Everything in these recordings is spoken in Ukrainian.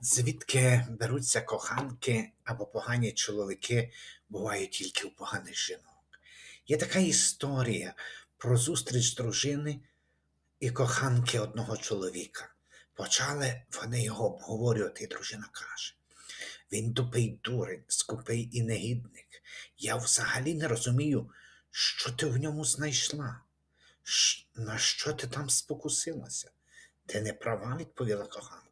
Звідки беруться коханки або погані чоловіки бувають тільки у поганих жінок. Є така історія про зустріч дружини і коханки одного чоловіка. Почали вони його обговорювати, і дружина каже: він тупий дурень, скупий і негідник. Я взагалі не розумію, що ти в ньому знайшла. На що ти там спокусилася? Ти не права, відповіла коханка.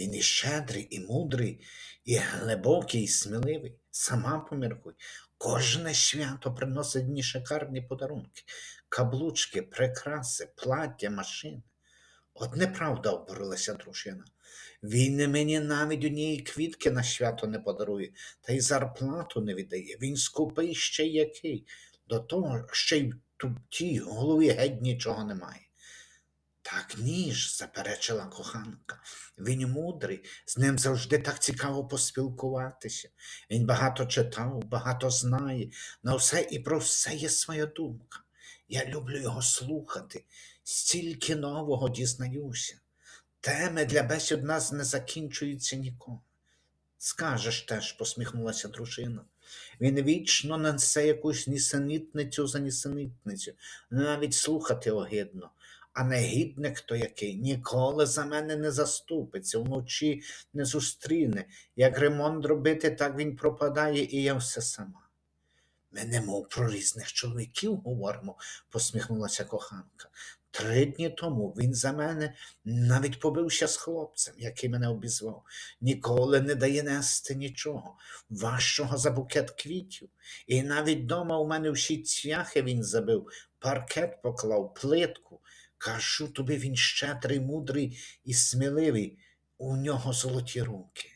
Він і щедрий, і мудрий, і глибокий, і сміливий. Сама поміркуй. Кожне свято приносить мені шикарні подарунки, каблучки, прикраси, плаття, машини. От неправда обурилася дружина. Він і мені навіть однієї квітки на свято не подарує, та й зарплату не віддає. Він скупий ще який. До того ще й в тій голові геть нічого немає. Так ні ж, заперечила коханка. Він мудрий, з ним завжди так цікаво поспілкуватися. Він багато читав, багато знає, на все і про все є своя думка. Я люблю його слухати, стільки нового дізнаюся. Теми для бесід нас не закінчуються ніколи. Скажеш теж, посміхнулася дружина. Він вічно несе якусь нісенітницю за нісенітницю, навіть слухати огидно. А негідник то який ніколи за мене не заступиться, вночі не зустріне. Як ремонт робити, так він пропадає, і я все сама. Ми не мов про різних чоловіків говоримо, посміхнулася коханка. Три дні тому він за мене навіть побився з хлопцем, який мене обізвав. Ніколи не дає нести нічого, важчого за букет квітів. І навіть дома у мене всі цвяхи він забив, паркет поклав, плитку. Кажу тобі, він щедрий, мудрий і сміливий, у нього золоті руки.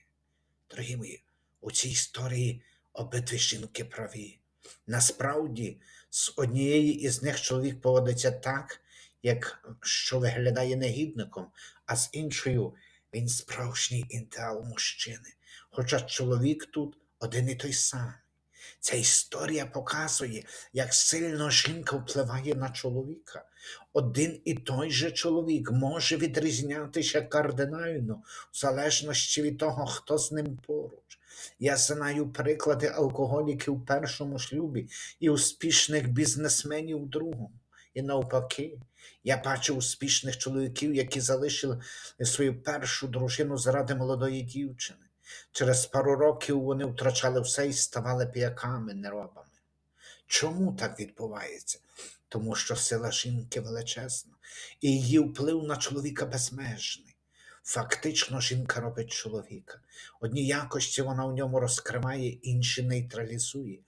Дорогі мої, у цій історії обидві жінки праві. Насправді, з однієї із них чоловік поводиться так, як що виглядає негідником, а з іншою він справжній ідеал мужчини. Хоча чоловік тут один і той самий. Ця історія показує, як сильно жінка впливає на чоловіка. Один і той же чоловік може відрізнятися кардинально в залежності від того, хто з ним поруч. Я знаю приклади алкоголіків в першому шлюбі і успішних бізнесменів в другому. І навпаки, я бачу успішних чоловіків, які залишили свою першу дружину заради молодої дівчини. Через пару років вони втрачали все і ставали піяками, неробами. Чому так відбувається? Тому що сила жінки величезна, і її вплив на чоловіка безмежний. Фактично, жінка робить чоловіка. Одні якості вона в ньому розкриває, інші нейтралізує.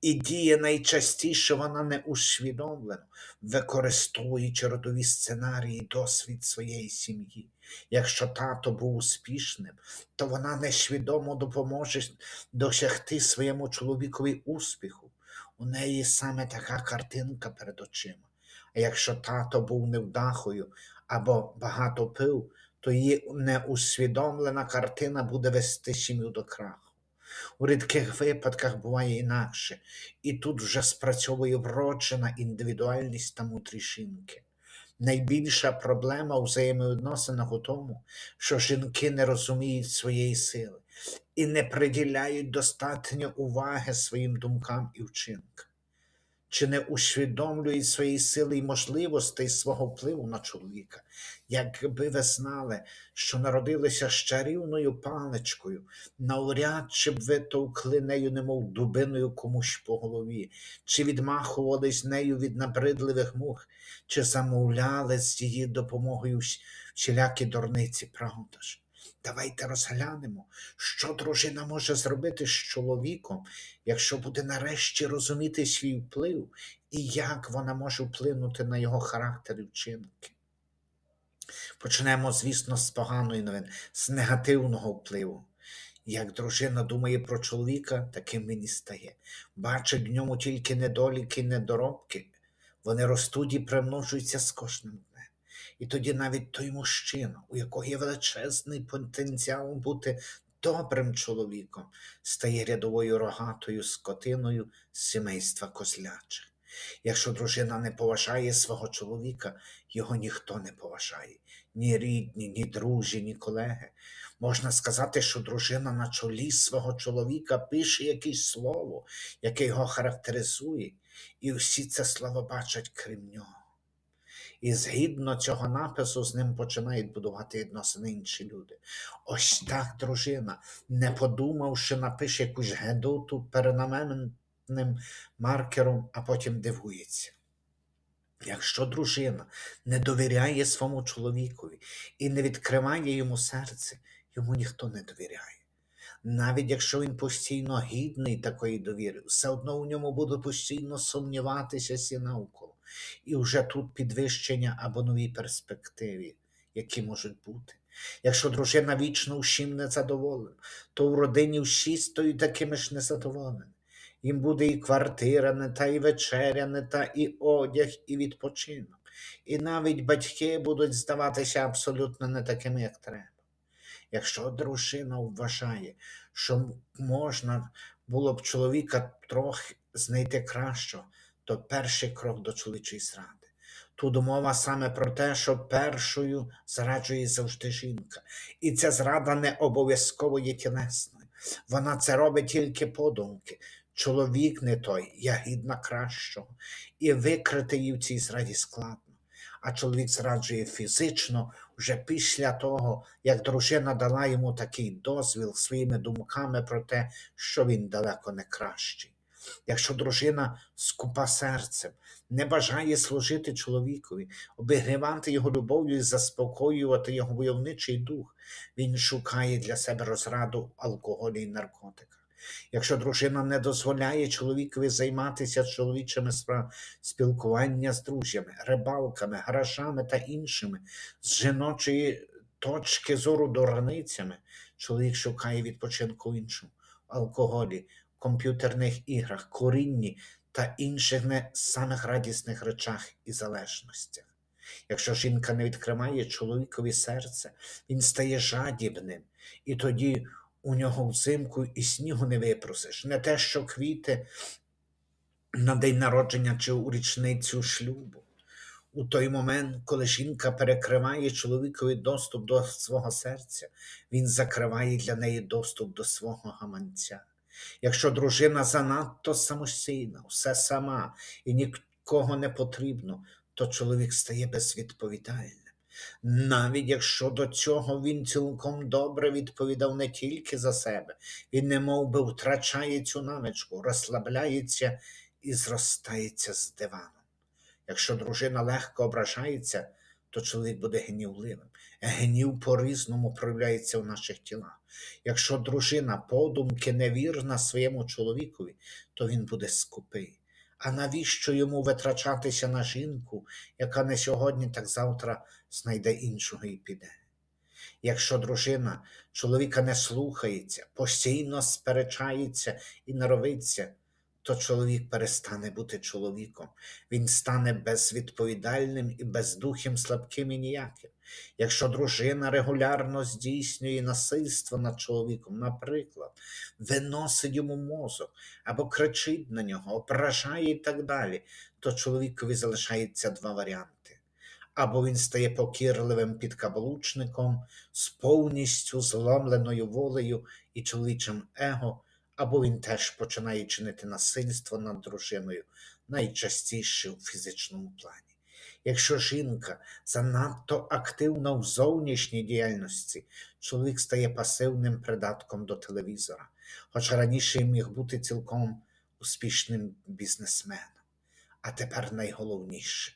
І діє найчастіше вона не усвідомлено, використовуючи родові сценарії, досвід своєї сім'ї. Якщо тато був успішним, то вона несвідомо допоможе досягти своєму чоловікові успіху. У неї саме така картинка перед очима. А якщо тато був невдахою або багато пив, то її неусвідомлена картина буде вести сім'ю до краху. У рідких випадках буває інакше, і тут вже спрацьовує вроджена індивідуальність та мудрість жінки. Найбільша проблема у взаємовідносинах у тому, що жінки не розуміють своєї сили і не приділяють достатньо уваги своїм думкам і вчинкам, чи не усвідомлюють своєї сили і можливостей свого впливу на чоловіка. Якби ви знали, що народилися з чарівною паличкою, навряд чи б ви товкли нею, немов дубиною комусь по голові, чи відмахувались нею від набридливих мух, чи замовляли з її допомогою всілякі дурниці, правда ж? Давайте розглянемо, що дружина може зробити з чоловіком, якщо буде нарешті розуміти свій вплив і як вона може вплинути на його характер і вчинки. Почнемо, звісно, з поганої новини, з негативного впливу. Як дружина думає про чоловіка, таким він і стає. Бачить в ньому тільки недоліки, недоробки. Вони ростуть і примножуються з кожним. І тоді навіть той мужчина, у якого є величезний потенціал бути добрим чоловіком, стає рядовою рогатою скотиною сімейства козлячих. Якщо дружина не поважає свого чоловіка, його ніхто не поважає, ні рідні, ні друзі, ні колеги. Можна сказати, що дружина на чолі свого чоловіка пише якесь слово, яке його характеризує, і всі це слово бачать крім нього. І згідно цього напису з ним починають будувати відносини інші люди. Ось так дружина, не подумавши, напише якусь гедоту перенаменним маркером, а потім дивується. Якщо дружина не довіряє своєму чоловікові і не відкриває йому серце, йому ніхто не довіряє. Навіть якщо він постійно гідний такої довіри, все одно у ньому буде постійно сумніватися всі навколо. І вже тут підвищення або нові перспективи, які можуть бути. Якщо дружина вічно всім незадоволена, то в родині всі стають такими ж незадоволеними. Їм буде і квартира не та, і вечеря не та, і одяг, і відпочинок. І навіть батьки будуть здаватися абсолютно не такими, як треба. Якщо дружина вважає, що можна було б чоловіка трохи знайти кращого, то перший крок до чоловічої зради. Тут мова саме про те, що першою зраджує завжди жінка. І ця зрада не обов'язково є тілесною. Вона це робить тільки подумки. Чоловік не той, я гідна кращого, і викрити її в цій зраді складно. А чоловік зраджує фізично вже після того, як дружина дала йому такий дозвіл своїми думками про те, що він далеко не кращий. Якщо дружина скупа серцем, не бажає служити чоловікові, обігрівати його любов'ю і заспокоювати його войовничий дух, він шукає для себе розраду в алкоголі і наркотиках. Якщо дружина не дозволяє чоловікові займатися чоловічими справами, спілкування з друзями, рибалками, гаражами та іншими, з жіночої точки зору дурницями, чоловік шукає відпочинку іншому, алкоголі, комп'ютерних іграх, корінні та інших не самих радісних речах і залежностях. Якщо жінка не відкриває чоловікові серце, він стає жадібним, і тоді у нього взимку і снігу не випросиш, не те, що квіти на день народження чи у річницю шлюбу. У той момент, коли жінка перекриває чоловікові доступ до свого серця, він закриває для неї доступ до свого гаманця. Якщо дружина занадто самостійна, все сама і нікого не потрібно, то чоловік стає безвідповідальним. Навіть якщо до цього він цілком добре відповідав не тільки за себе, він немов би втрачає цю навичку, розслабляється і зростається з диваном. Якщо дружина легко ображається, то чоловік буде гнівливим. Гнів по-різному проявляється в наших тілах. Якщо дружина подумки невірна своєму чоловікові, то він буде скупий. А навіщо йому витрачатися на жінку, яка не сьогодні, так завтра знайде іншого і піде? Якщо дружина чоловіка не слухається, постійно сперечається і наровиться, то чоловік перестане бути чоловіком. Він стане безвідповідальним і бездухим, слабким і ніяким. Якщо дружина регулярно здійснює насильство над чоловіком, наприклад, виносить йому мозок або кричить на нього, ображає і так далі, то чоловікові залишається два варіанти. Або він стає покірливим підкаблучником з повністю зломленою волею і чоловічим его, або він теж починає чинити насильство над дружиною, найчастіше в фізичному плані. Якщо жінка занадто активна в зовнішній діяльності, чоловік стає пасивним придатком до телевізора, хоча раніше міг бути цілком успішним бізнесменом. А тепер найголовніше.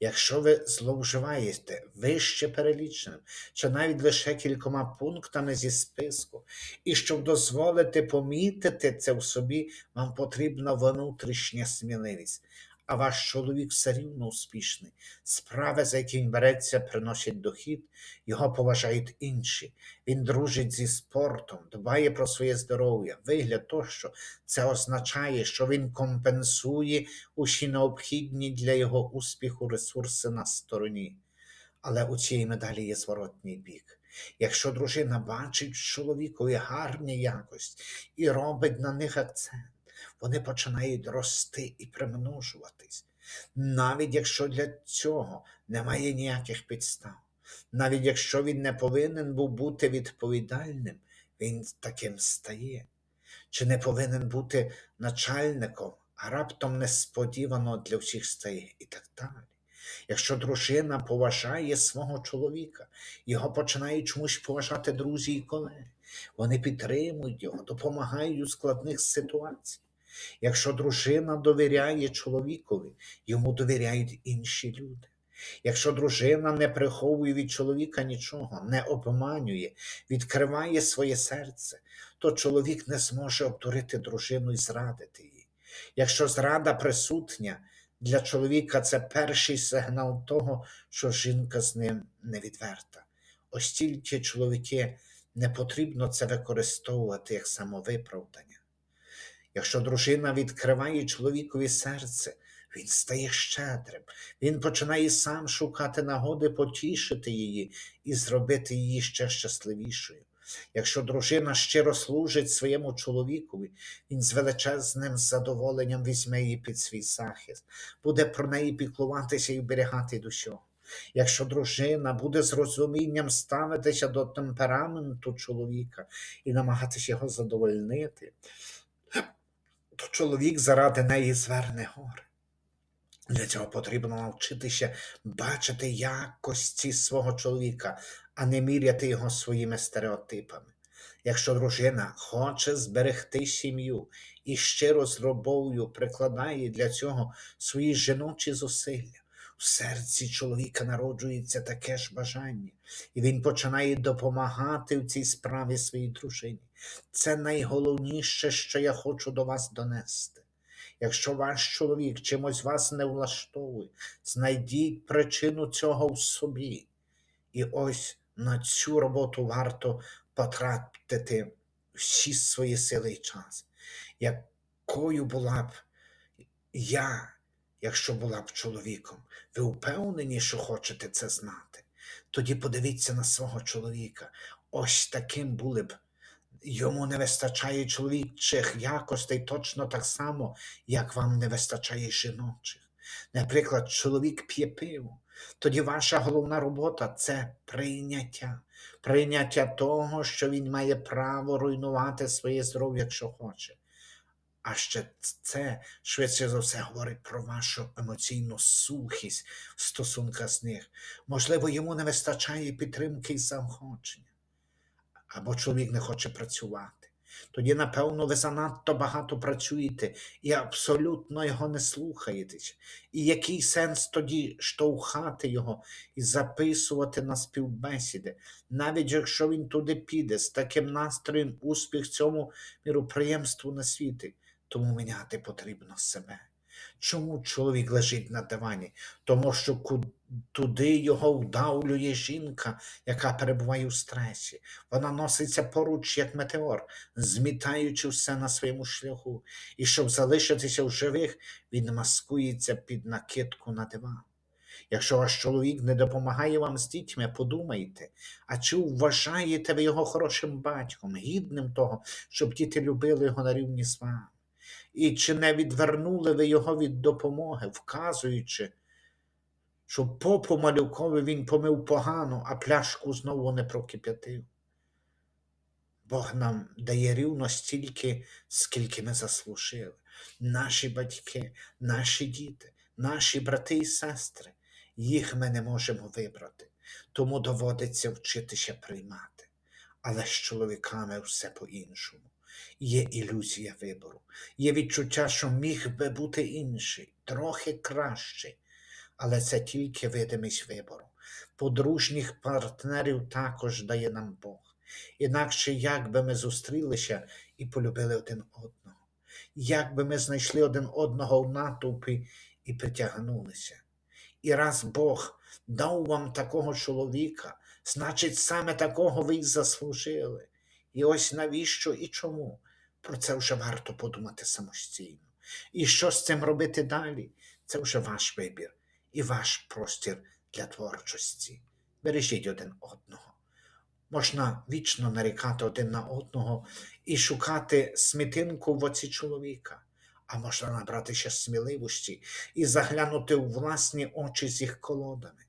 Якщо ви зловживаєте вище переліченим, чи навіть лише кількома пунктами зі списку, і щоб дозволити помітити це в собі, вам потрібна внутрішня сміливість. А ваш чоловік все рівно успішний. Справи, за які він береться, приносять дохід, його поважають інші. Він дружить зі спортом, дбає про своє здоров'я, вигляд тощо. Це означає, що він компенсує усі необхідні для його успіху ресурси на стороні. Але у цій медалі є зворотній бік. Якщо дружина бачить чоловікові гарні якості і робить на них акцент, вони починають рости і примножуватись, навіть якщо для цього немає ніяких підстав. Навіть якщо він не повинен був бути відповідальним, він таким стає. Чи не повинен бути начальником, а раптом несподівано для всіх стає і так далі. Якщо дружина поважає свого чоловіка, його починають чомусь поважати друзі і колеги. Вони підтримують його, допомагають у складних ситуаціях. Якщо дружина довіряє чоловікові, йому довіряють інші люди. Якщо дружина не приховує від чоловіка нічого, не обманює, відкриває своє серце, то чоловік не зможе обдурити дружину і зрадити її. Якщо зрада присутня, для чоловіка це перший сигнал того, що жінка з ним не відверта. Ось тільки чоловіки не потрібно це використовувати як самовиправдання. Якщо дружина відкриває чоловікові серце, він стає щедрим, він починає сам шукати нагоди потішити її і зробити її ще щасливішою. Якщо дружина щиро служить своєму чоловікові, він з величезним задоволенням візьме її під свій захист, буде про неї піклуватися і вберігати до. Якщо дружина буде з розумінням ставитися до темпераменту чоловіка і намагатися його задовольнити, то чоловік заради неї зверне гори. Для цього потрібно навчитися бачити якості свого чоловіка, а не міряти його своїми стереотипами. Якщо дружина хоче зберегти сім'ю і щиро з робов'ю прикладає для цього свої жіночі зусилля, в серці чоловіка народжується таке ж бажання, і він починає допомагати в цій справі своїй дружині. Це найголовніше, що я хочу до вас донести. Якщо ваш чоловік чимось вас не влаштовує, знайдіть причину цього в собі. І ось на цю роботу варто потратити всі свої сили і час. Якою була б я, якщо була б чоловіком, ви впевнені, що хочете це знати? Тоді подивіться на свого чоловіка. Ось таким були б. Йому не вистачає чоловічих якостей точно так само, як вам не вистачає жіночих. Наприклад, чоловік п'є пиво. Тоді ваша головна робота це прийняття. Прийняття того, що він має право руйнувати своє здоров'я, якщо хоче. А ще це швидше за все говорить про вашу емоційну сухість в стосунках з них. Можливо, йому не вистачає підтримки і заохочення або чоловік не хоче працювати. Тоді, напевно, ви занадто багато працюєте і абсолютно його не слухаєтесь. І який сенс тоді штовхати його і записувати на співбесіди, навіть якщо він туди піде з таким настроєм успіх цьому міроприємству не світить, тому міняти потрібно себе. Чому чоловік лежить на дивані? Тому що туди його вдавлює жінка, яка перебуває у стресі. Вона носиться поруч, як метеор, змітаючи все на своєму шляху. І щоб залишитися в живих, він маскується під накидку на диван. Якщо ваш чоловік не допомагає вам з дітьми, подумайте, а чи вважаєте ви його хорошим батьком, гідним того, щоб діти любили його на рівні з вами? І чи не відвернули ви його від допомоги, вказуючи, що попу малюкові він помив погано, а пляшку знову не прокип'ятив? Бог нам дає рівно стільки, скільки ми заслужили. Наші батьки, наші діти, наші брати і сестри, їх ми не можемо вибрати, тому доводиться вчитися приймати. Але з чоловіками все по-іншому. Є ілюзія вибору, є відчуття, що міг би бути інший, трохи кращий, але це тільки видимість вибору. Подружніх партнерів також дає нам Бог. Інакше як би ми зустрілися і полюбили один одного, як би ми знайшли один одного в натовпі і притягнулися. І раз Бог дав вам такого чоловіка, значить, саме такого ви й заслужили. І ось навіщо і чому? Про це вже варто подумати самостійно. І що з цим робити далі? Це вже ваш вибір і ваш простір для творчості. Бережіть один одного. Можна вічно нарікати один на одного і шукати смітинку в оці чоловіка, а можна набратися сміливості і заглянути у власні очі з їх колодами.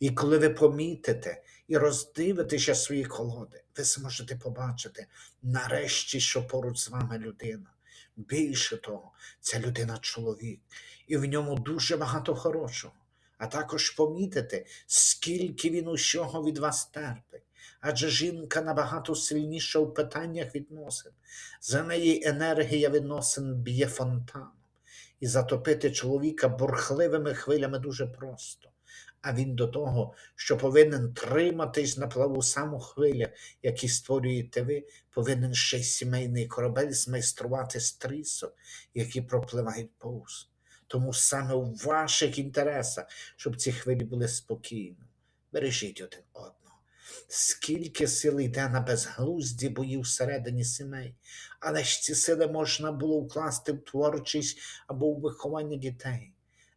І коли ви помітите і роздивитеся свої колоди, ви зможете побачити нарешті, що поруч з вами людина. Більше того, ця людина чоловік, і в ньому дуже багато хорошого. А також помітите, скільки він усього від вас терпить. Адже жінка набагато сильніша у питаннях відносин. За неї енергія відносин б'є фонтаном. І затопити чоловіка бурхливими хвилями дуже просто. А він до того, що повинен триматись на плаву сам у хвилях, які створюєте ви, повинен ще й сімейний корабель змайструвати з трісок, які пропливають повз. Тому саме у ваших інтересах, щоб ці хвилі були спокійні. Бережіть один одного. Скільки сил йде на безглузді бої всередині сімей, але ж ці сили можна було вкласти в творчість або в виховання дітей.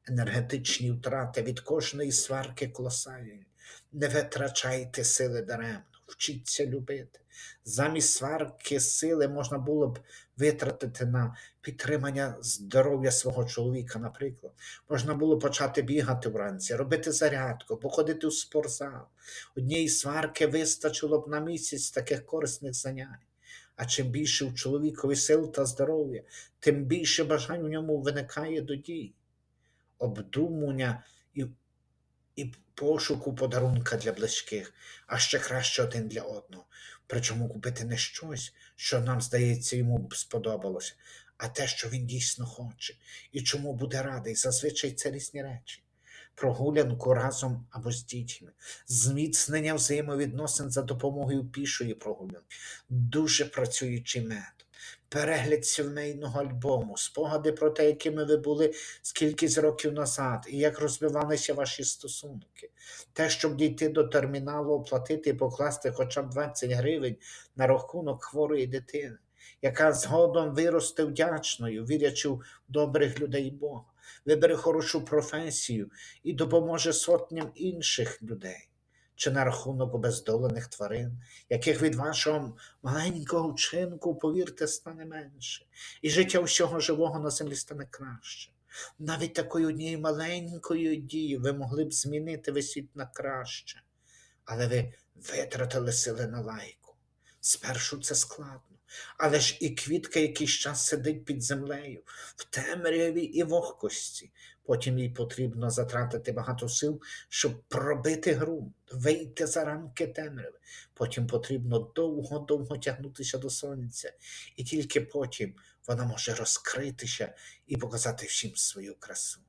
Енергетичні втрати від кожної сварки колосальні. Не витрачайте сили даремно, вчіться любити. Замість сварки сили можна було б витратити на підтримання здоров'я свого чоловіка, наприклад. Можна було почати бігати вранці, робити зарядку, походити у спортзал. Однієї сварки вистачило б на місяць таких корисних занять. А чим більше у чоловікові сил та здоров'я, тим більше бажань у ньому виникає до дій, обдумування і, і пошуку подарунка для близьких, а ще краще один для одного. Причому купити не щось, що нам здається йому сподобалося, а те, що він дійсно хоче, і чому буде радий. Зазвичай це різні речі. Прогулянку разом або з дітьми, зміцнення взаємовідносин за допомогою пішої прогулянки, дуже працюючий метод, перегляд сімейного альбому, спогади про те, якими ви були скількись років назад, і як розвивалися ваші стосунки. Те, щоб дійти до терміналу, оплатити і покласти хоча б 20 гривень на рахунок хворої дитини, яка згодом виросте вдячною, вірячи в добрих людей Бога, вибере хорошу професію і допоможе сотням інших людей. Чи на рахунок обездолених тварин, яких від вашого маленького вчинку, повірте, стане менше, і життя всього живого на землі стане краще. Навіть такою однією маленькою дією ви могли б змінити весь світ на краще, але ви витратили сили на лайку. Спершу це складно, але ж і квітка якийсь час сидить під землею, в темряві і вогкості. Потім їй потрібно затратити багато сил, щоб пробити ґрунт, вийти за рамки темряви. Потім потрібно довго-довго тягнутися до сонця, і тільки потім вона може розкритися і показати всім свою красу.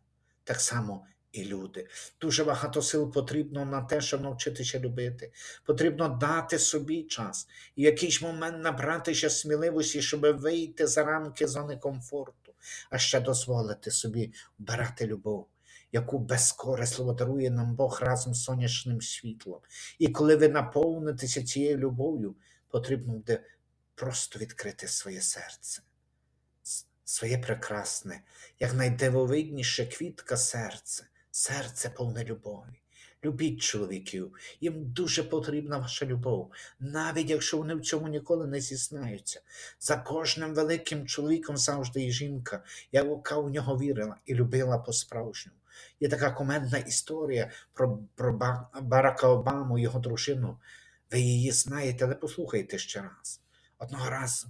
Так само і люди. Дуже багато сил потрібно на те, щоб навчитися любити. Потрібно дати собі час і в якийсь момент набратися сміливості, щоб вийти за рамки зони комфорту, а ще дозволити собі вбирати любов. Яку безкорисливо дарує нам Бог разом з сонячним світлом. І коли ви наповнитеся цією любов'ю, потрібно буде просто відкрити своє серце своє прекрасне, як найдивовидніше квітка серце, серце повне любові. Любіть чоловіків, їм дуже потрібна ваша любов, навіть якщо вони в цьому ніколи не зізнаються. За кожним великим чоловіком завжди є жінка, яка у нього вірила і любила по-справжньому. Є така коментна історія про, про Барака Обаму, його дружину. Ви її знаєте, але послухайте ще раз. Одного разу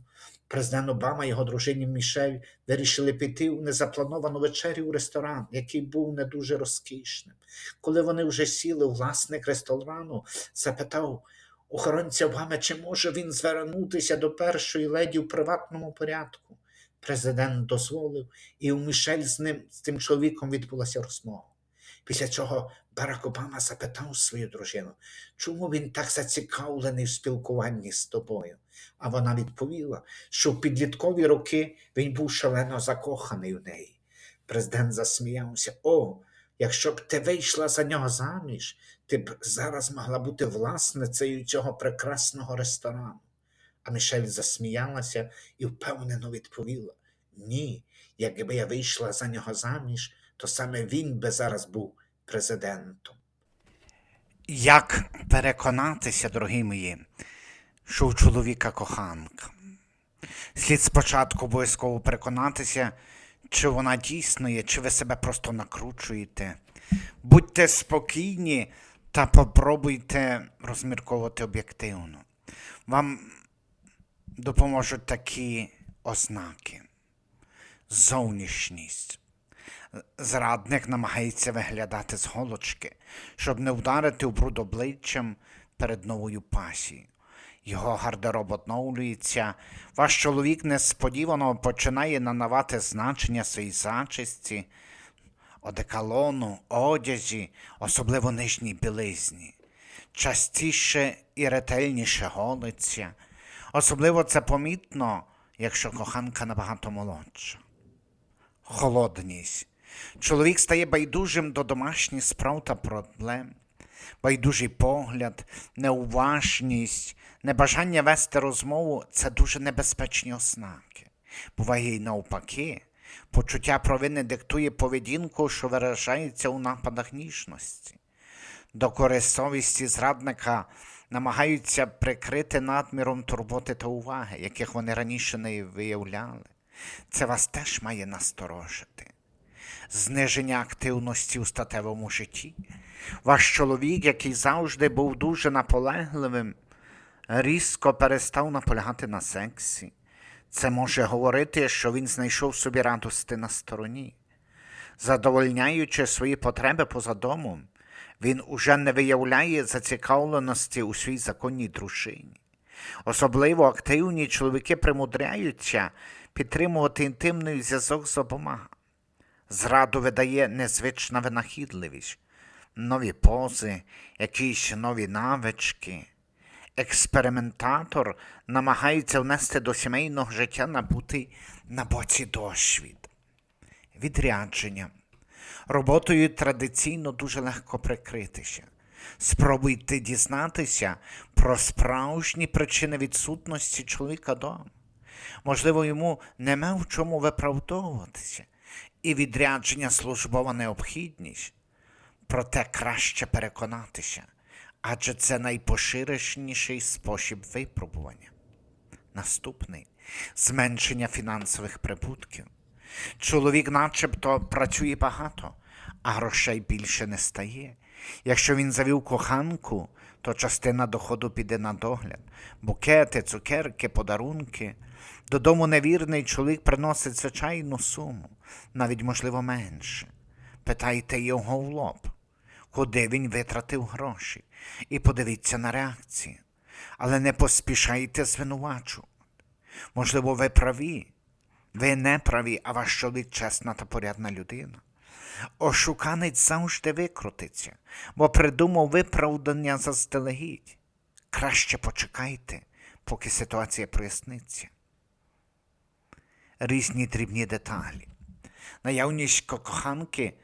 президент Обама і його дружині Мішель вирішили піти у незаплановану вечерю у ресторан, який був не дуже розкішним. Коли вони вже сіли, власник ресторану запитав охоронця Обами, чи може він звернутися до першої леді у приватному порядку. Президент дозволив, і у Мішель з ним, з тим чоловіком відбулася розмова. Після цього Барак Обама запитав свою дружину, чому він так зацікавлений в спілкуванні з тобою. А вона відповіла, що в підліткові роки він був шалено закоханий у неї. Президент засміявся. О, якщо б ти вийшла за нього заміж, ти б зараз могла бути власницею цього прекрасного ресторану. А Мішель засміялася і впевнено відповіла: Ні, якби я вийшла за нього заміж, то саме він би зараз був президентом. Як переконатися, дорогі мої, що у чоловіка коханка? Слід спочатку обов'язково переконатися, чи вона дійсно є, чи ви себе просто накручуєте. Будьте спокійні, Та попробуйте розмірковувати об'єктивно. Вам допоможуть такі ознаки. Зовнішність. Зрадник намагається виглядати з голочки, щоб не вдарити у бруд обличчям перед новою пасією. Його гардероб оновлюється, ваш чоловік несподівано починає нанавати значення своїй зачисті, одеколону, одязі, особливо нижній білизні. Частіше і ретельніше голиться. Особливо це помітно, якщо коханка набагато молодша. Холодність. Чоловік стає байдужим до домашніх справ та проблем. Байдужий погляд, неуважність, небажання вести розмову це дуже небезпечні ознаки. Буває й навпаки, почуття провини диктує поведінку, що виражається у нападах ніжності. До совісті зрадника намагаються прикрити надміром турботи та уваги, яких вони раніше не виявляли. Це вас теж має насторожити. Зниження активності у статевому житті. Ваш чоловік, який завжди був дуже наполегливим, різко перестав наполягати на сексі. Це може говорити, що він знайшов собі радости на стороні. Задовольняючи свої потреби поза домом, він уже не виявляє зацікавленості у своїй законній дружині. Особливо активні чоловіки примудряються підтримувати інтимний зв'язок з обома. Зраду видає незвична винахідливість, нові пози, якісь нові навички. Експериментатор намагається внести до сімейного життя набути на боці досвід. Відрядження. Роботою традиційно дуже легко прикритися. Спробуйте дізнатися про справжні причини відсутності чоловіка дома. Можливо, йому нема в чому виправдовуватися, і відрядження службова необхідність. Проте краще переконатися, адже це найпоширеніший спосіб випробування. Наступний зменшення фінансових прибутків. Чоловік начебто працює багато, а грошей більше не стає. Якщо він завів коханку, то частина доходу піде на догляд, букети, цукерки, подарунки. Додому невірний чоловік приносить звичайну суму, навіть, можливо, менше. Питайте його в лоб, куди він витратив гроші, і подивіться на реакцію. Але не поспішайте звинувачувати. Можливо, ви праві, ви не праві, а ваш чоловік чесна та порядна людина. Ошуканець завжди викрутиться, бо придумав виправдання заздалегідь. Краще почекайте, поки ситуація проясниться. Різні дрібні деталі. Наявність коханки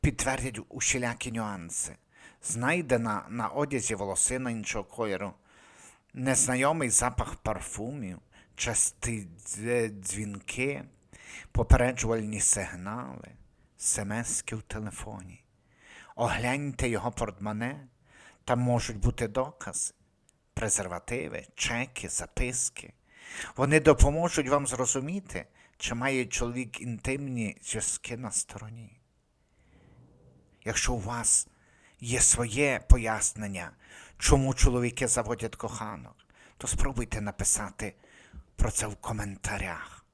підтвердять усілякі нюанси. Знайдена на одязі волосина іншого кольору, незнайомий запах парфумів, часті дзвінки, попереджувальні сигнали, смски в телефоні. Огляньте його портмоне, там можуть бути докази, презервативи, чеки, записки. Вони допоможуть вам зрозуміти, чи має чоловік інтимні зв'язки на стороні. Якщо у вас є своє пояснення, чому чоловіки заводять коханок, то спробуйте написати про це в коментарях.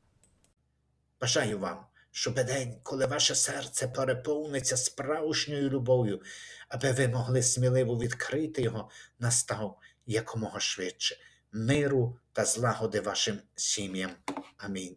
Бажаю вам, щоб день, коли ваше серце переповниться справжньою любов'ю, аби ви могли сміливо відкрити його, настав якомога швидше. Миру та злагоди вашим сім'ям. Амінь.